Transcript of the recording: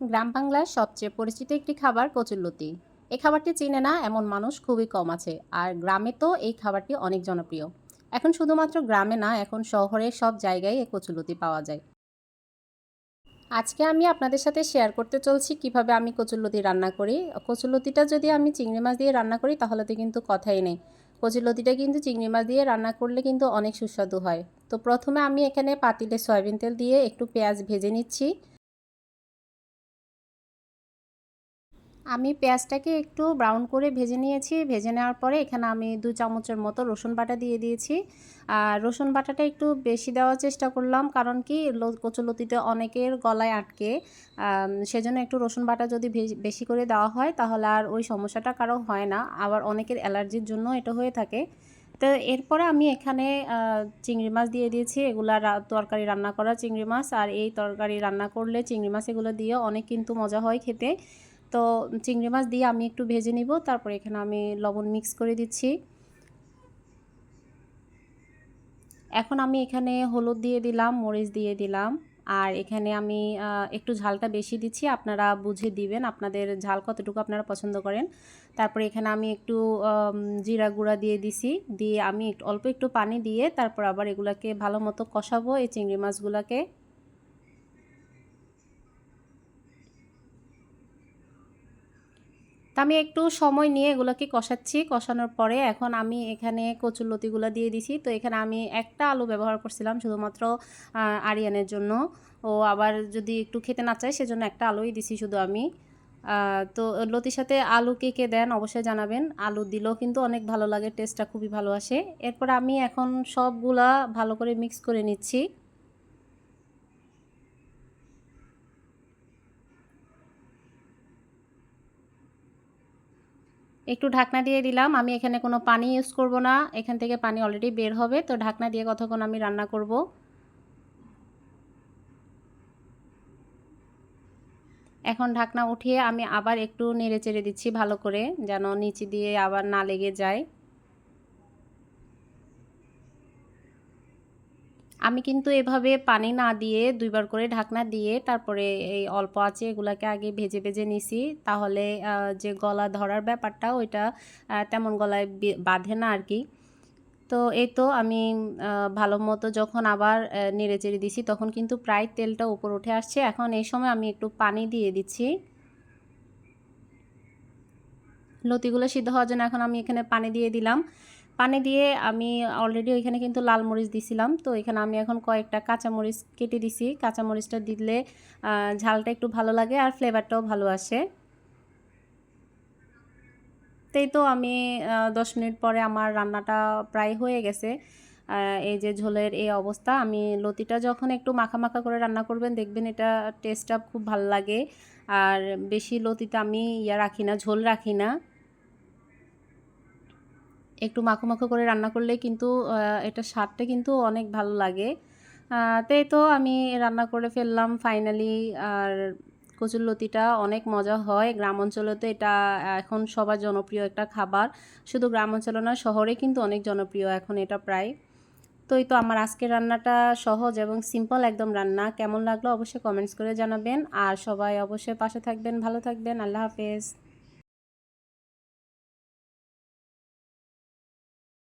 গ্রাম বাংলার সবচেয়ে পরিচিত একটি খাবার কচুরলতি। এই খাবারটি চিনে না, এমন মানুষ খুবই কম আছে, আর গ্রামে তো এই খাবারটি অনেক জনপ্রিয়। এখন শুধুমাত্র গ্রামে না, এখন শহরে সব জায়গায় এই কচুরলতি পাওয়া যায়। আজকে আমি আপনাদের সাথে শেয়ার করতে চলছি কীভাবে আমি কচুরলতি রান্না করি। কচুরলতিটা যদি আমি চিংড়ি মাছ দিয়ে রান্না করি, তাহলে তো কিন্তু কথাই নেই। কচুরলতিটা কিন্তু চিংড়ি মাছ দিয়ে রান্না করলে কিন্তু অনেক সুস্বাদু হয়। তো প্রথমে আমি এখানে পাতিলে সয়াবিন তেল দিয়ে একটু পেঁয়াজ ভেজে নিচ্ছি। আমি পেঁয়াজটাকে একটু ব্রাউন করে ভেজে নিয়েছি। ভেজে নেওয়ার পরে এখানে আমি দু চামচের মতো রসুন বাটা দিয়ে দিয়েছি। আর রসুন বাটাটা একটু বেশি দেওয়ার চেষ্টা করলাম কারণ কি কচুলতিতে অনেকের গলায় আটকে। সেজন্য একটু রসুন বাটা যদি বেশি করে দেওয়া হয় তাহলে আর ওই সমস্যাটা কারও হয় না। আবার অনেকের অ্যালার্জির জন্য এটা হয়ে থাকে। তো এরপরে আমি এখানে চিংড়ি মাছ দিয়ে দিয়েছি। এগুলা তরকারি রান্না করা চিংড়ি মাছ। আর এই তরকারি রান্না করলে চিংড়ি মাছ এগুলো দিয়ে অনেক কিন্তু মজা হয় খেতে। তো চিংড়ি মাছ দিয়ে আমি একটু ভেজে নিব, তারপর এখানে আমি লবণ মিক্স করে দিচ্ছি। এখন আমি এখানে হলুদ দিয়ে দিলাম, মরিচ দিয়ে দিলাম, আর এখানে আমি একটু ঝালটা বেশি দিচ্ছি, আপনারা বুঝে দিবেন আপনাদের ঝাল কতটুকু আপনারা পছন্দ করেন। তারপরে এখানে আমি একটু জিরা গুঁড়া দিয়ে দিছি, দিয়ে আমি অল্প একটু পানি দিয়ে তারপর আবার এগুলাকে ভালো মতো কষাবো, এই চিংড়ি মাছগুলোকে। আমি একটু সময় নিয়ে এগুলোকে কষাচ্ছি। কষানোর পরে এখন আমি এখানে কচুর লতিগুলো দিয়ে দিছি। তো এখানে আমি একটা আলু ব্যবহার করছিলাম শুধুমাত্র আরিয়ানের জন্য। ও আবার যদি একটু খেতে না চায় সেজন্য একটা আলুই দিছি শুধু আমি। তো লতির সাথে আলু কে কে দেন অবশ্যই জানাবেন। আলু দিলেও কিন্তু অনেক ভালো লাগে, টেস্টটা খুবই ভালো আসে। এরপর আমি এখন সবগুলা ভালো করে মিক্স করে নিচ্ছি। একটু ঢাকনা দিয়ে দিলাম। আমি এখানে কোনো পানি ইউজ করব না। এখান থেকে পানি অলরেডি বের হবে। তো ঢাকনা দিয়ে কতক্ষণ আমি রান্না করব? এখন ঢাকনা উঠিয়ে আমি আবার একটু নেড়ে চেড়ে দিচ্ছি ভালো করে, যেন নিচে দিয়ে আবার না লেগে যায়। আমি কিন্তু এভাবে পানি না দিয়ে দুইবার করে ঢাকনা দিয়ে তারপরে এই অল্প আছে এগুলাকে আগে ভেজে ভেজে নিছি। তাহলে যে গলা ধরার ব্যাপারটা ওইটা তেমন গলায় বাঁধে না আর কি তো এই তো আমি ভালো মতো যখন আবার নেড়ে চেড়ে দিছি তখন কিন্তু প্রায় তেলটা উপর উঠে আসছে। এখন এই সময় আমি একটু পানি দিয়ে দিচ্ছি। লতিগুলো সিদ্ধ হওয়ার জন্য এখন আমি এখানে পানি দিয়ে দিলাম। পানি দিয়ে আমি অলরেডি ওইখানে কিন্তু লাল মরিচ দিছিলাম। তো এখানে আমি এখন কয়েকটা কাঁচামরিচ কেটে দিছি। কাঁচামরিচটা দিলে ঝালটা একটু ভালো লাগে আর ফ্লেভারটাও ভালো আসে। তাই তো আমি দশ মিনিট পরে আমার রান্নাটা প্রায় হয়ে গেছে। এই যে ঝোলের এই অবস্থা, আমি লতিটা যখন একটু মাখা মাখা করে রান্না করবেন, দেখবেন এটা টেস্টটা খুব ভালো লাগে। আর বেশি লতিতে আমি ইয়া রাখি না, ঝোল রাখি না। একটু মাখো মাখো করে রান্না করলে কিন্তু এটা স্বাদটা কিন্তু অনেক ভালো লাগে। তাই তো আমি রান্না করে ফেললাম ফাইনালি আর কচুর লতিটা অনেক মজা হয়। গ্রাম অঞ্চলে তো এটা এখন সবার জনপ্রিয় একটা খাবার। শুধু গ্রাম অঞ্চলে না শহরে কিন্তু অনেক জনপ্রিয় এখন এটা প্রায়। তো এই তো আমার আজকের রান্নাটা সহজ এবং সিম্পল একদম রান্না। কেমন লাগল অবশ্যই কমেন্টস করে জানাবেন। আর সবাই অবশ্যই পাশে থাকবেন, ভালো থাকবেন। আল্লাহ হাফেজ।